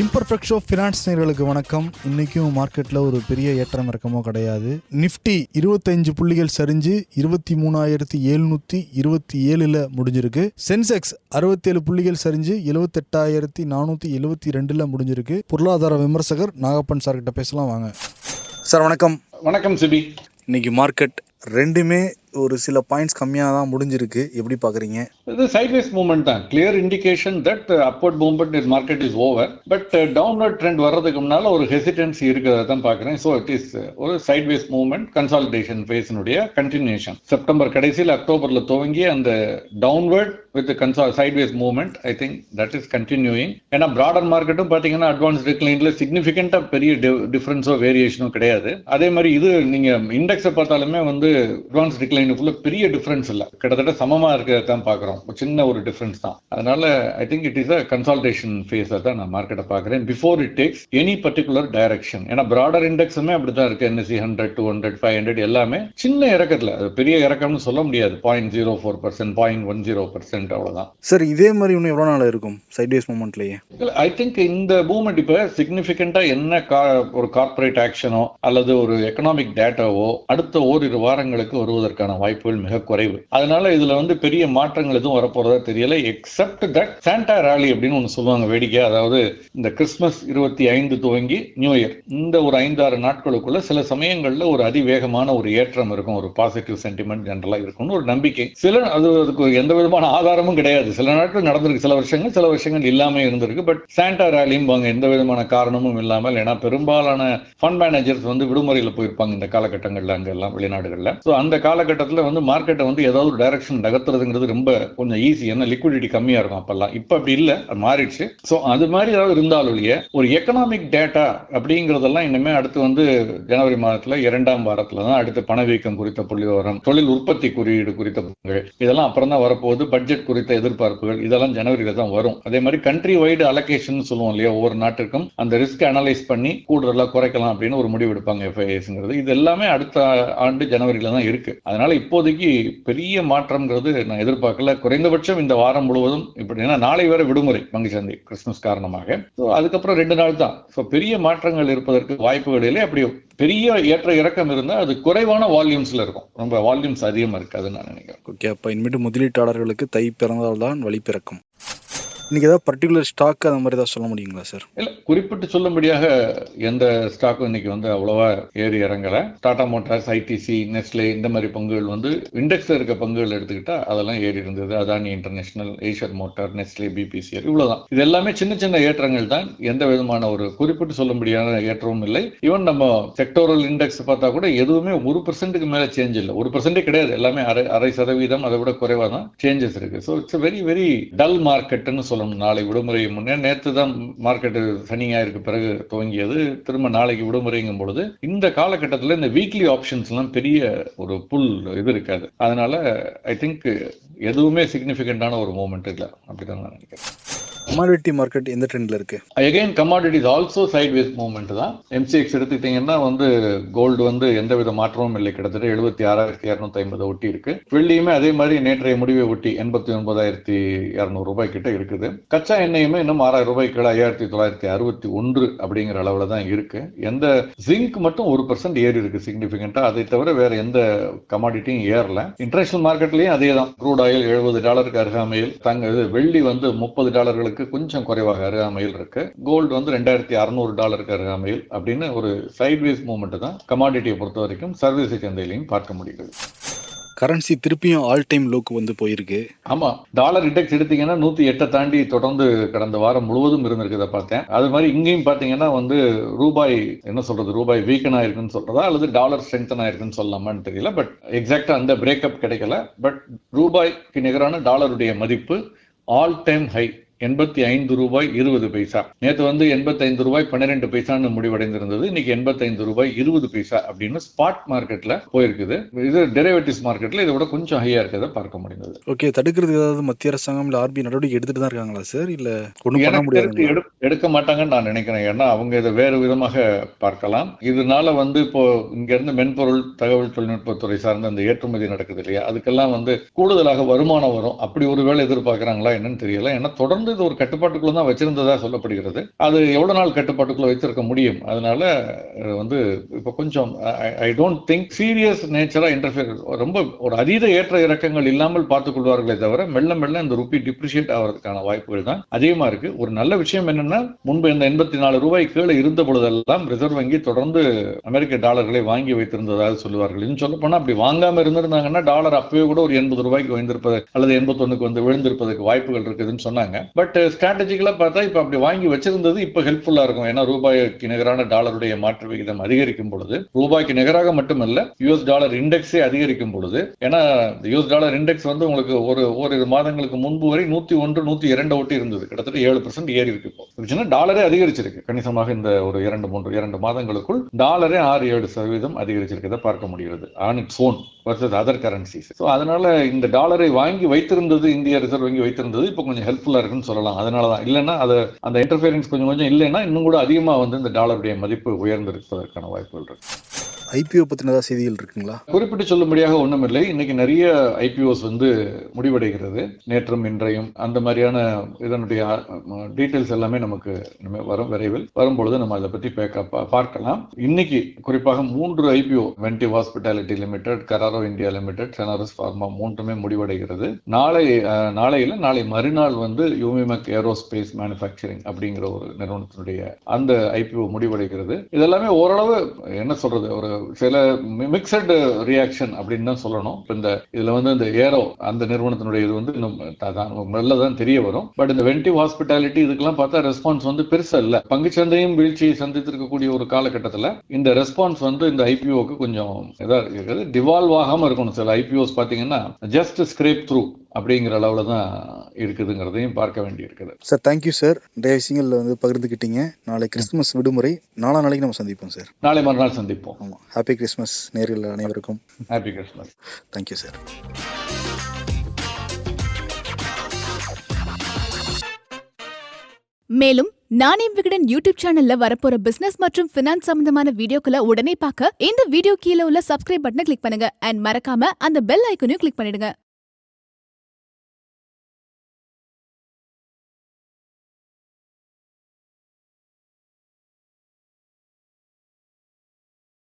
Imperfect show finance நேர்களுக்கு வணக்கம். இன்னைக்கும் மார்க்கெட்டில் ஒரு பெரிய ஏற்றம் இறக்கமோ கிடையாது. நிஃப்டி இருபத்தஞ்சு புள்ளிகள் சரிஞ்சு இருபத்தி மூணாயிரத்தி எழுநூற்றி இருபத்தி ஏழில் முடிஞ்சிருக்கு. சென்செக்ஸ் அறுபத்தேழு புள்ளிகள் சரிஞ்சு எழுபத்தெட்டாயிரத்தி நானூற்றி எழுபத்தி ரெண்டில் முடிஞ்சிருக்கு. பொருளாதார விமர்சகர் நாகப்பன் சார்கிட்ட பேசலாம் வாங்க. சார் வணக்கம். வணக்கம் சிபி. இன்னைக்கு மார்க்கெட் ரெண்டுமே ஒரு சில பாயிண்ட்ஸ் கம்மியாக தான் முடிஞ்சிருக்கு. எப்படி பார்க்குறீங்க இது சைட்வேஸ் மூவ்மெண்ட் தான். Clear indication that upward movement is market is over but downward trend வர்றதுக்கு முன்னால் ஒரு ஹெசிடென்சி இருக்கிறத தான் பார்க்குறேன் ஸோ இட் இஸ் uh, ஒரு சைட்வேஸ் மூவ்மெண்ட் கன்சாலிடேஷன் ஃபேஸினுடைய கண்டினியூஷன் செப்டம்பர் கடைசியில் அக்டோபர்ல துவங்கி அந்த downward with கன்சா sideways movement I think that is continuing ஏன்னா ப்ராடர் மார்க்கெட்டும் பார்த்தீங்கன்னா அட்வான்ஸ் டிக்ளைன்ல சிக்னிஃபிகண்ட்டாக பெரிய டிஃபரன்ஸோ வேரியேஷனோ கிடையாது. அதே மாதிரி இது நீங்க இண்டெக்ஸை பார்த்தாலுமே வந்து அட்வான்ஸ் டிக்ளைனுக்குள்ள பெரிய டிஃபரன்ஸ் இல்லை. கிட்டத்தட்ட சமமா இருக்கிறத தான் பார்க்குறோம். சின்ன ஒரு டிஃபரன்ஸ் தான். அதனால I think it is a consolidation ஃபேஸை தான் நான் மார்க்கெட்டை பார்க்குறேன். Before it takes any particular direction ஏன்னா ப்ராடர் இண்டெக்ஸுமே அப்படிதான் இருக்கு. NSE hundred two hundred five hundred எல்லாமே சின்ன இறக்கத்துல. பெரிய இறக்கம்னு சொல்ல முடியாது. Point zero four percent point one zero percent அவ்வளவுதான். சார் இதே மாதிரி இன்னும் எவ்வளோ நாள் இருக்கும்? சைட்வேஸ் மூமெண்ட்லேயே ஐ திங்க் இந்த மூவ்மெண்ட் இப்ப சிக்னிபிகண்டா என்ன கா- ஒரு கார்ப்பரேட் ஆக்ஷனோ அல்லது ஒரு எக்கனாமிக் டேட்டாவோ அடுத்த ஓரிரு வாரங்களுக்கு வருவதற்கான வாய்ப்புகள் மிக குறைவு. அதனால இதுல வந்து பெரிய மாற்றங்கள் எதுவும் வரப்போறதா தெரியல எக்ஸப்ட் தட் சாண்டா ராலி அப்படின்னு ஒன்று சொல்லுவாங்க வேடிக்கை அதாவது இந்த கிறிஸ்மஸ் இருபத்தி ஐந்து துவங்கி நியூ இயர் இந்த ஒரு ஐந்தாறு நாட்களுக்குள்ள சில சமயங்கள்ல ஒரு அதிவேகமான ஒரு ஏற்றம் இருக்கும் ஒரு பாசிட்டிவ் சென்டிமெண்ட் ஜென்ரலா இருக்கும்னு ஒரு நம்பிக்கை. சில அது அதுக்கு எந்த விதமான ஆதாரமும் கிடையாது. சில நாட்கள் நடந்திருக்கு சில வருஷங்கள் சில வருஷங்கள் இல்லாம இருந்திருக்கு. பட் சாண்டா ராலியும் வாங்க எந்த விதமான காரணமும் இல்லாமல் ஏன்னா பெரும்பாலான ஃபண்ட் மேனேஜர்ஸ் வந்து விடுமுறையில் போயிருப்பாங்க இந்த காலகட்டங்கள்ல அங்க எல்லாம் வெளிநாடுகள்ல. சோ அந்த காலகட்டத்தில் வந்து மார்க்கெட்டை வந்து ஏதாவது ஒரு டைரக்ஷன் நகர்த்துறதுங்கிறது ரொம்ப கொஞ்சம் ஈஸி ஏன்னா லிக்விடிட்டி கம்மியாக இருக்கும் அப்பெல்லாம். இப்போ அப்படி இல்லை. அது மாறிடுச்சு. ஸோ அது மாதிரி ஏதாவது இருந்தாலும் இல்லையே ஒரு எக்கனாமிக் டேட்டா அப்படிங்கிறதெல்லாம் இனிமே அடுத்து வந்து ஜனவரி மாதத்தில் இரண்டாம் வாரத்தில் தான் அடுத்து பணவீக்கம் குறித்த புள்ளிவிவரம் தொழில் உற்பத்தி குறியீடு குறித்த இதெல்லாம் அப்புறம் தான் வரப்போகுது. பட்ஜெட் குறித்த எதிர்பார்ப்புகள் இதெல்லாம் ஜனவரியில் தான் வரும். அதே மாதிரி கண்ட்ரி வைடு அலகேஷன் சொல்லுவோம் இல்லையா ஒவ்வொரு நாட்டிற்கும் அந்த ரிஸ்க் அனலைஸ் பண்ணி கூடுதலாக குறைக்கலாம் அப்படின்னு ஒரு முடிவு எடுப்பாங்க எஃப்ஐஎஸ்ங்கிறது இது எல்லாமே அடுத்த ஆண்டு ஜனவரியில தான் இருக்கு. அதனால இப்போதைக்கு பெரிய மாற்றம்ங்கிறது நான் எதிர்பார்க்கல. குறைந்தபட்சம் இந்த வாரம் முழுவதும் இப்படி ஏன்னா நாளை வரை விடுமுறை பங்கு சந்தை கிறிஸ்துமஸ் காரணமாக. ஸோ அதுக்கப்புறம் ரெண்டு நாள் தான். ஸோ பெரிய மாற்றங்கள் இருப்பதற்கு வாய்ப்புகள் இல்லை அப்படி பெரிய ஏற்ற இறக்கம் இருந்தால் அது குறைவான வால்யூம்ஸ்ல இருக்கும். ரொம்ப வால்யூம்ஸ் அதிகமா இருக்காதுன்னு நான் நினைக்கிறேன். ஓகே அப்போ இனிமேட்டு முதலீட்டாளர்களுக்கு தை பிறந்தால் தான் வழி பிறக்கும். இன்னைக்கு ஏதாவது பர்டிகுலர் ஸ்டாக் அந்த மாதிரி ஏதாவது சொல்ல முடியுங்களா சார் இல்ல குறிப்பிட்டு சொல்லும்படியாக எந்த ஸ்டாக்கும் இன்னைக்கு வந்து அவ்வளவா ஏறி இறங்கல. டாடா மோட்டார்ஸ் ஐடிசி நெஸ்லே இந்த மாதிரி பங்குகள் வந்து இண்டெக்ஸ்ல இருக்க பங்குகள் எடுத்துக்கிட்டா அதெல்லாம் ஏறி இருந்தது. Adani international Eicher motor Nestle BPCL இவ்வளவுதான். இது எல்லாமே சின்ன சின்ன ஏற்றங்கள் தான். எந்த விதமான ஒரு குறிப்பிட்டு சொல்லும்படியான ஏற்றமும் இல்லை. ஈவன் நம்ம செக்டோரல் இண்டெக்ஸ் பார்த்தா கூட எதுவுமே ஒரு பர்சன்ட்டுக்கு மேல சேஞ்ச் இல்லை. ஒரு பர்சன்டே கிடையாது. எல்லாமே அரை அரை சதவீதம் அதை விட குறைவா தான் சேஞ்சஸ் இருக்கு so it's very very dull மார்க்கெட்னு சொல்லணும் நாளை விடுமுறை முன்னே நேற்று தான் மார்க்கெட் சனி ஞாயிற்கு பிறகு துவங்கியது. திரும்ப நாளைக்கு விடுமுறைங்கும் பொழுது இந்த காலகட்டத்தில் இந்த வீக்லி ஆப்ஷன்ஸ் எல்லாம் பெரிய ஒரு புல் இது இருக்காது. அதனால ஐ திங்க் எதுவுமே சிக்னிஃபிகண்டான ஒரு மூமெண்ட் இல்லை. அப்படிதான் நான் நினைக்கிறேன். கமாடிட்டி மார்க்கெட் எந்த ட்ரெண்ட்ல இருக்கு? Again commodities also sideways movement தான். எம்சிஎக்ஸ் எடுத்துக்கிட்டீங்கன்னா வந்து கோல்டு வந்து எந்த வித மாற்றமும் இல்லை. கிட்டத்தட்ட எழுபத்தி ஆறாயிரத்தி இரநூத்தி ஐம்பது ஒட்டி இருக்கு. வெள்ளியுமே அதே மாதிரி நேற்றைய முடிவை ஒட்டி எண்பத்தி ஒன்பதாயிரத்தி இரநூறு ரூபாய் கிட்ட இருக்குது. கச்சா எண்ணெயுமே இன்னும் ஆறாயிரம் ரூபாய் கீழே ஐயாயிரத்தி தொள்ளாயிரத்தி அறுபத்தி ஒன்று அப்படிங்கிற அளவுல தான் இருக்கு. எந்த ஜிங்க் மட்டும் ஒரு பர்சன்ட் ஏறி இருக்கு சிக்னிபிகண்டா அதை தவிர வேற எந்த கமாடிட்டியும் ஏறல. இன்டர்நேஷனல் மார்க்கெட்லயும் அதே தான். க்ரூட் ஆயில் எழுபது டாலருக்கு அருகாமையில் தங்க இது வெள்ளி வந்து முப்பது டாலர்களுக்கு கொஞ்சம் குறைவாக அருகாமையில் இருக்கு. கோல்டு வந்து ரெண்டாயிரத்தி அறுநூறு டாலருக்கு அருகாமையில் அப்படின்னு ஒரு சைட்வேஸ் மூவ்மெண்ட் தான் கமாடிட்டியை பொறுத்த வரைக்கும் சர்வீஸ் சந்தையிலையும் பார்க்க முடியுது. கரன்சி திருப்பியும் ஆல் டைம் லோக்கு வந்து போயிருக்கு. ஆமா டாலர் இண்டெக்ஸ் எடுத்தீங்கன்னா நூத்தி எட்டை தாண்டி தொடர்ந்து கடந்த வாரம் முழுவதும் இருந்திருக்கிறத பார்த்தேன். அது மாதிரி இங்கேயும் பாத்தீங்கன்னா வந்து ரூபாய் என்ன சொல்றது ரூபாய் வீக்கன் ஆயிருக்குன்னு சொல்றதா அல்லது டாலர் ஸ்ட்ரென்தன் ஆயிருக்குன்னு சொல்லலாமான்னு தெரியல பட் எக்ஸாக்டா அந்த பிரேக்கப் கிடைக்கல. பட் ரூபாய்க்கு நிகரான டாலருடைய மதிப்பு ஆல் டைம் ஹை எண்பத்தி ஐந்து ரூபாய் இருபது பைசா. நேற்று வந்து எண்பத்தைந்து ரூபாய் பன்னிரெண்டு பைசான்னு முடிவடைந்திருந்தது. இன்னைக்கு எண்பத்தைந்து ரூபாய் இருபது பைசா அப்படின்னு ஸ்பாட் மார்க்கெட்ல போயிருக்குது. இது டெரிவேட்டிவ்ஸ் மார்க்கெட்ல இதை விட கொஞ்சம் ஹையா இருக்கிறத பார்க்க முடிந்தது. ஓகே தடுக்கிறதுக்கு ஏதாவது மத்திய அரசாங்கம் இல்ல ஆர்பி நடவடிக்கை எடுத்துட்டு தான் இருக்காங்களா சார் இல்ல எனக்கு எடுக்க மாட்டாங்கன்னு நான் நினைக்கிறேன். ஏன்னா அவங்க இதை வேறு விதமாக பார்க்கலாம். இதனால வந்து இப்போ இங்க இருந்து மென்பொருள் தகவல் தொழில்நுட்பத்துறை சார்ந்த அந்த ஏற்றுமதி நடக்குது இல்லையா? அதுக்கெல்லாம் வந்து கூடுதலாக வருமானம் வரும். அப்படி ஒருவேளை எதிர்பார்க்கறாங்களா என்னன்னு தெரியல. ஏன்னா தொடர்ந்து தொடர்ந்து இது ஒரு கட்டுப்பாட்டுக்குள்ள தான் வச்சிருந்ததா சொல்லப்படுகிறது. அது எவ்வளவு நாள் கட்டுப்பாட்டுக்குள்ள வைத்திருக்க முடியும்? அதனால வந்து இப்போ கொஞ்சம் ஐ டோன்ட் திங்க் சீரியஸ் நேச்சரா இன்டர்ஃபியர் ரொம்ப ஒரு அதீத ஏற்ற இறக்கங்கள் இல்லாமல் பார்த்துக் கொள்வார்களே தவிர மெல்ல மெல்ல இந்த ருப்பி டிப்ரிஷியேட் ஆகிறதுக்கான வாய்ப்புகள் தான் அதிகமா இருக்கு. ஒரு நல்ல விஷயம் என்னன்னா முன்பு இந்த எண்பத்தி நாலு ரூபாய் கீழே இருந்த பொழுதெல்லாம் ரிசர்வ் வங்கி தொடர்ந்து அமெரிக்க டாலர்களை வாங்கி வைத்திருந்ததாக சொல்லுவார்கள். இன்னும் சொல்ல போனா அப்படி வாங்காம இருந்திருந்தாங்கன்னா டாலர் அப்பவே கூட ஒரு எண்பது ரூபாய்க்கு வந்திருப்பது அல்லது எண்பத்தொன்னுக்கு வந்து விழுந்திருப்பதற்கு வாய்ப்புகள் இருக்குதுன்னு சொன்னாங்க. பட் ஸ்ட்ராட்டஜிக்கலாக uh, பார்த்தா இப்போ அப்படி வாங்கி வச்சிருந்தது இப்போ ஹெல்ப்ஃபுல்லாக இருக்கும். ஏன்னா ரூபாய்க்கு நிகரான டாலருடைய மாற்று விகிதம் அதிகரிக்கும் பொழுது ரூபாய்க்கு நிகராக மட்டுமல்ல யூஎஸ் டாலர் இண்டெக்ஸே அதிகரிக்கும் பொழுது ஏன்னா யூஎஸ் டாலர் இண்டெக்ஸ் வந்து உங்களுக்கு ஒரு ஓரிரு மாதங்களுக்கு முன்பு வரை நூற்றி ஒன்று நூற்றி இரண்டு ஒட்டி இருந்தது. கிட்டத்தட்ட ஏழு பர்சன்ட் ஏறி இருக்கு இப்போ. டாலரே அதிகரிச்சிருக்கு. கணிசமாக இந்த ஒரு இரண்டு மூன்று இரண்டு மாதங்களுக்குள் டாலரே ஆறு ஏழு சதவீதம் அதிகரிச்சிருக்கதை பார்க்க முடிகிறது. On its own versus other currencies so அதனால இந்த டாலரை வாங்கி வைத்திருந்தது இந்திய ரிசர்வ் வங்கி வைத்திருந்தது இப்போ கொஞ்சம் ஹெல்ப்ஃபுல்லா இருக்குன்னு சொல்லலாம். அதனால தான். இல்லைன்னா அது அந்த இன்டர்ஃபியரன்ஸ் கொஞ்சம் கொஞ்சம் இல்லைன்னா இன்னும் கூட அதிகமா வந்து இந்த டாலருடைய மதிப்பு உயர்ந்திருப்பதற்கான வாய்ப்புகள் இருக்கு. ஐபிஓ பத்தின ஏதாவது செய்திகள் இருக்குங்களா? குறிப்பிட்டு சொல்லும்படியாக ஒன்றுமில்லை இன்னைக்கு நிறைய ஐபிஓஸ் வந்து முடிவடைகிறது. நேற்றும் இன்றையும் அந்த மாதிரியான இதனுடைய டீட்டெயில்ஸ் எல்லாமே நமக்கு வரும் விரைவில். வரும்பொழுது நம்ம அதை பத்தி பார்க்கலாம். இன்னைக்கு குறிப்பாக மூன்று IPO Ventive hospitality limited Carraro India limited Senores pharma மூன்றுமே முடிவடைகிறது. நாளை நாளையில் நாளையில நாளை மறுநாள் வந்து யூமிமக் ஏரோஸ்பேஸ் மேனுஃபேக்சரிங் அப்படிங்கிற ஒரு நிறுவனத்தினுடைய அந்த ஐபிஓ முடிவடைகிறது. இதெல்லாமே ஓரளவு என்ன சொல்றது ஒரு சில மிக்சட் ரியாக்ஷன் அப்படின்னு தான் சொல்லணும். இந்த இதுல வந்து இந்த ஏரோ அந்த நிறுவனத்தினுடைய இது வந்து இன்னும் தான் தெரிய வரும். பட் இந்த வென்டிவ் ஹாஸ்பிட்டாலிட்டி இதுக்கெல்லாம் பார்த்தா ரெஸ்பான்ஸ் வந்து பெருசா இல்ல. பங்குச்சந்தையும் வீழ்ச்சியை சந்தித்திருக்கக்கூடிய ஒரு காலகட்டத்துல இந்த ரெஸ்பான்ஸ் வந்து இந்த ஐபிஓக்கு கொஞ்சம் இதா இருக்குது டிவால்வ் ஆகாம இருக்கணும். சில ஐபிஓஸ் பாத்தீங்கன்னா ஜஸ்ட் ஸ்கிரேப் த்ரூ அப்படிங்கிற அளவுல தான் இருக்குதுங்கிறதையும் பார்க்க வேண்டி இருக்குது சார் தேங்க்யூ சார் நிறைய விஷயங்கள் வந்து பகிர்ந்துக்கிட்டீங்க நாளை கிறிஸ்துமஸ் விடுமுறை. நாளா நாளைக்கு நம்ம சந்திப்போம் சார் நாளை மறுநாள் சந்திப்போம். ஆமாம் ஹாப்பி கிறிஸ்மஸ் நேர்கள் அனைவருக்கும். ஹாப்பி கிறிஸ்மஸ் தேங்க்யூ சார் மேலும் நானே விகடன் யூடியூப் சேனல்ல வரப்போற பிசினஸ் மற்றும் பினான்ஸ் சம்பந்தமான வீடியோக்களை உடனே பார்க்க இந்த வீடியோ கீழே உள்ள சப்ஸ்கிரைப் பட்டனை கிளிக் பண்ணுங்க. அண்ட் மறக்காம அந்த பெல் ஐக்கனையும் கிளிக் பண்ணிடுங்க.